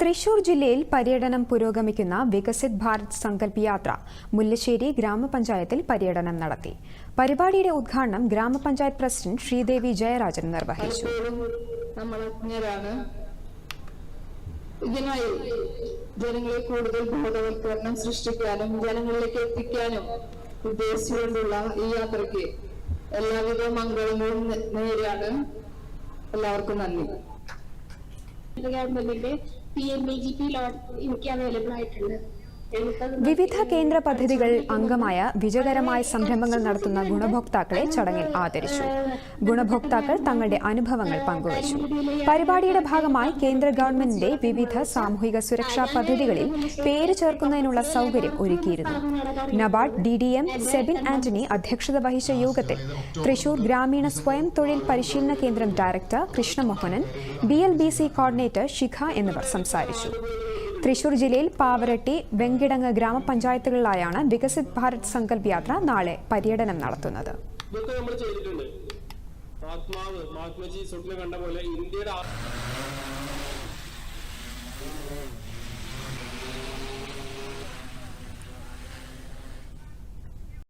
തൃശൂർ ജില്ലയിൽ പര്യടനം പുരോഗമിക്കുന്ന വികസിത് ഭാരത് സങ്കല്പ് യാത്ര മുല്ലശ്ശേരി ഗ്രാമപഞ്ചായത്തിൽ പര്യടനം നടത്തി. പരിപാടിയുടെ ഉദ്ഘാടനം ഗ്രാമപഞ്ചായത്ത് പ്രസിഡന്റ് ശ്രീദേവി ജയരാജൻ നിർവഹിച്ചു. ഇതിനായി ജനങ്ങളെ കൂടുതൽ ബോധവൽക്കരണം സൃഷ്ടിക്കാനും ജനങ്ങളിലേക്ക് എത്തിക്കാനും ഉദ്ദേശിച്ചുകൊണ്ടുള്ള ഈ യാത്രയ്ക്ക് എല്ലാവിധ മംഗളങ്ങളും നേരെയാണ് എല്ലാവർക്കും നന്ദി. ഗവൺമെന്റിന്റെ P M B G P എനിക്ക് അവൈലബിൾ ആയിട്ടുണ്ട്. വിവിധ കേന്ദ്ര പദ്ധതികളിൽ അംഗമായ വിജയകരമായ സംരംഭങ്ങൾ നടത്തുന്ന ഗുണഭോക്താക്കളെ ചടങ്ങിൽ ആദരിച്ചു. ഗുണഭോക്താക്കൾ തങ്ങളുടെ അനുഭവങ്ങൾ പങ്കുവച്ചു. പരിപാടിയുടെ ഭാഗമായി കേന്ദ്ര ഗവൺമെന്റിന്റെ വിവിധ സാമൂഹിക സുരക്ഷാ പദ്ധതികളിൽ പേര് ചേർക്കുന്നതിനുള്ള സൗകര്യം ഒരുക്കിയിരുന്നു. NABARD D D M Sebin Antony അധ്യക്ഷത വഹിച്ച യോഗത്തിൽ തൃശൂർ ഗ്രാമീണ സ്വയം തൊഴിൽ പരിശീലന കേന്ദ്രം director Krishnamohanan B L B C coordinator Shikha എന്നിവർ സംസാരിച്ചു. തൃശൂർ ജില്ലയിൽ പാവരട്ടി വെങ്കിടങ്ങ് ഗ്രാമപഞ്ചായത്തുകളിലായാണ് വികസിത് ഭാരത് സങ്കല്പ് യാത്ര നാളെ പര്യടനം നടത്തുന്നത്. മഹാത്മാവ് മഹാത്മജി സ്വപ്നം കണ്ട പോലെ ഇന്ത്യയുടെ